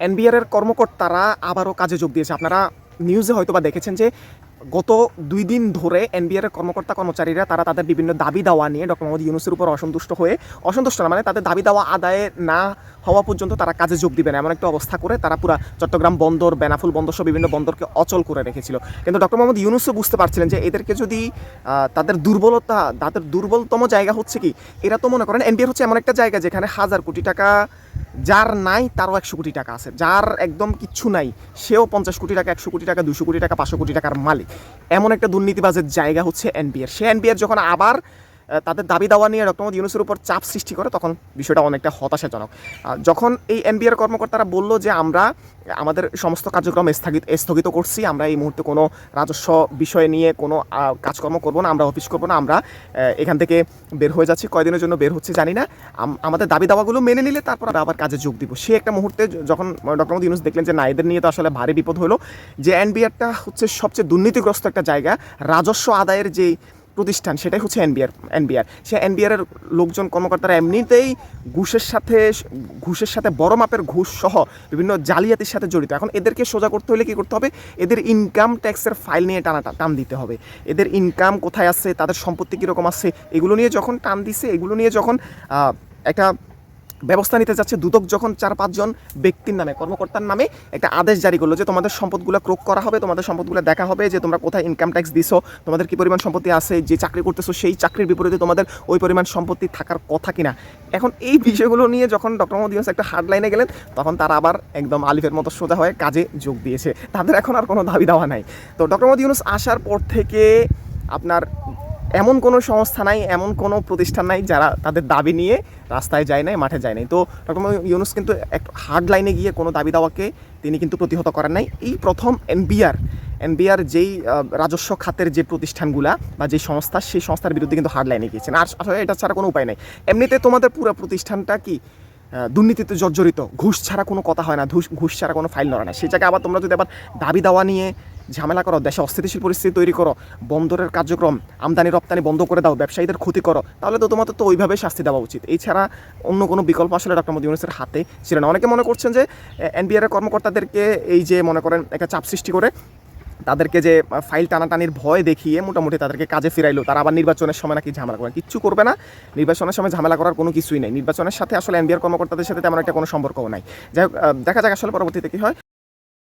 NBR এর কর্মকর্তারা আবারও কাজে যোগ দিয়েছে। আপনারা নিউজে হয়তো বা দেখেছেন যে গত দুই দিন ধরে এনবিআর এর কর্মকর্তা কর্মচারীরা তারা তাদের বিভিন্ন দাবি দাওয়া নিয়ে ডক্টর মোহাম্মদ ইউনুসের উপর অসন্তুষ্ট হয়ে অসন্তুষ্ট না মানে তাদের দাবি দাওয়া আদায়ে না হওয়া পর্যন্ত তারা কাজে যোগ দিবে না। এমন একটা অবস্থা করে তারা পুরা চট্টগ্রাম বন্দর, বেনাফুল বন্দর সহ বিভিন্ন বন্দরকে অচল করে রেখেছিল। কিন্তু ডক্টর মোহাম্মদ ইউনুসও বুঝতে পারছিলেন যে এদেরকে যদি তাদের দুর্বলতা, তাদের দুর্বলতম জায়গা হচ্ছে কি? এরা তো মনে করেন এনবিআর হচ্ছে এমন একটা জায়গা যেখানে হাজার কোটি টাকা যার নাই তারও একশো কোটি টাকা আছে। যার একদম কিচ্ছু নাই, সেও পঞ্চাশ কোটি টাকা, একশো কোটি টাকা দুশো কোটি টাকা, পাঁচশো কোটি টাকার মালিক। এমন একটা দুর্নীতিবাজের জায়গা হচ্ছে এনবিআর সে এনবিআর যখন আবার তাদের দাবি দাওয়া নিয়ে মোহাম্মদ ইউনুসের উপর চাপ সৃষ্টি করে, তখন বিষয়টা অনেকটা হতাশাজনক। যখন এই এনবিআর কর্মকর্তারা বলল যে আমরা আমাদের সমস্ত কার্যক্রম স্থগিত স্থগিত করছি, আমরা এই মুহূর্তে কোনো রাজস্ব বিষয় নিয়ে কোনো কাজকর্ম করব না, আমরা অফিস করব না, আমরা এখান থেকে বের হয়ে যাচ্ছি, কয়দিনের জন্য বের হচ্ছে জানি না। আমাদের দাবি দাওয়াগুলো মেনে নিলে তারপর আবার কাজে যোগ দিব। সে একটা মুহূর্তে যখন ডক্টর মোহাম্মদ ইউনুস দেখলেন যে না, এদের নিয়ে তো আসলে ভারী বিপদ হলো, যে এনবিআরটা হচ্ছে সবচেয়ে দুর্নীতিগ্রস্ত একটা জায়গা, রাজস্ব আদায়ের যে প্রতিষ্ঠান, সেটাই হচ্ছে এনবিআর এনবিআর। সে এনবিআর এর লোকজন, কর্মকর্তারা এমনিতেই ঘুষের সাথে ঘুষের সাথে বড় মাপের ঘুষ সহ বিভিন্ন জালিয়াতির সাথে জড়িত। এখন এদেরকে সোজা করতে হলে কী করতে হবে? এদের ইনকাম ট্যাক্সের ফাইল নিয়ে টানা, টান দিতে হবে। এদের ইনকাম কোথায় আছে? তাদের সম্পত্তি কীরকম আছে? এগুলো নিয়ে যখন টান দিছে, এগুলো নিয়ে যখন একটা ব্যবস্থা নিতে যাচ্ছে দুদক যখন চার পাঁচজন ব্যক্তির নামে, কর্মকর্তার নামে একটা আদেশ জারি করল যে তোমাদের সম্পদগুলো ক্রোক করা হবে, তোমাদের সম্পদগুলো দেখা হবে যে তোমরা কোথায় ইনকাম ট্যাক্স দিছো, তোমাদের কি পরিমাণ সম্পত্তি আছে, যে চাকরি করতেছো সেই চাকরির বিপরীতে তোমাদের ওই পরিমাণ সম্পত্তি থাকার কথা কিনা। এখন এই বিষয়গুলো নিয়ে যখন ডক্টর ইউনুস একটা হার্ড লাইনে গেলেন, তখন তারা আবার একদম আলিফের মতো সোজা হয়ে কাজে যোগ দিয়েছে। তাদের এখন আর কোনো দাবি দেওয়া নাই। তো ডক্টর মোহাম্মদ ইউনুস আসার পর থেকে আপনার এমন কোনো সংস্থা নাই, এমন কোনো প্রতিষ্ঠান নাই যারা তাদের দাবি নিয়ে রাস্তায় যায় নাই, মাঠে যায় নাই। তো ডক্টর ইউনুস কিন্তু এক হার্ড লাইনে গিয়ে কোনো দাবি দাওয়াকে তিনি কিন্তু প্রতিহত করেন নাই। এই প্রথম এনবিআর এনবিআর যেই রাজস্ব খাতের যে প্রতিষ্ঠানগুলা বা যে সংস্থা, সেই সংস্থার বিরুদ্ধে কিন্তু হার্ড লাইনে গিয়েছেন। আর আসলে এটা ছাড়া কোনো উপায় নাই। এমনিতে তোমাদের পুরো প্রতিষ্ঠানটা কি দুর্নীতিতে জর্জরিত, ঘুষ ছাড়া কোনো কথা হয় না ঘুষ ঘুষ ছাড়া কোনো ফাইল নড়ে না। সেই জায়গায় আবার তোমরা যদি আবার দাবি দাওয়া নিয়ে ঝামেলা করো, দেশে অস্থিতিশীল পরিস্থিতি তৈরি করো, বন্দরের কার্যক্রম, আমদানি, রপ্তানি বন্ধ করে দাও, ব্যবসায়ীদের ক্ষতি করো, তাহলে তো তোমাদের তো ওইভাবে শাস্তি দেওয়া উচিত। এছাড়া অন্য কোনো বিকল্প আসলে ডক্টর মোদী ইউনুসের হাতে ছিল না। অনেকে মনে করছেন যে এনবিআর এর কর্মকর্তাদেরকে এই যে মনে করেন একটা চাপ সৃষ্টি করে, তাদেরকে যে ফাইল টানাটানির ভয় দেখিয়ে মোটামুটি তাদেরকে কাজে ফিরাইলো, তারা আবার নির্বাচনের সময় নাকি ঝামেলা করে। কিচ্ছু করবে না। নির্বাচনের সময় ঝামেলা করার কোনো কিছুই নেই। নির্বাচনের সাথে আসলে এনবিআর কর্মকর্তাদের সাথে তেমন একটা কোনো সম্পর্কও নাই। যাই হোক দেখা যাক আসলে পরবর্তীতে কী হয়।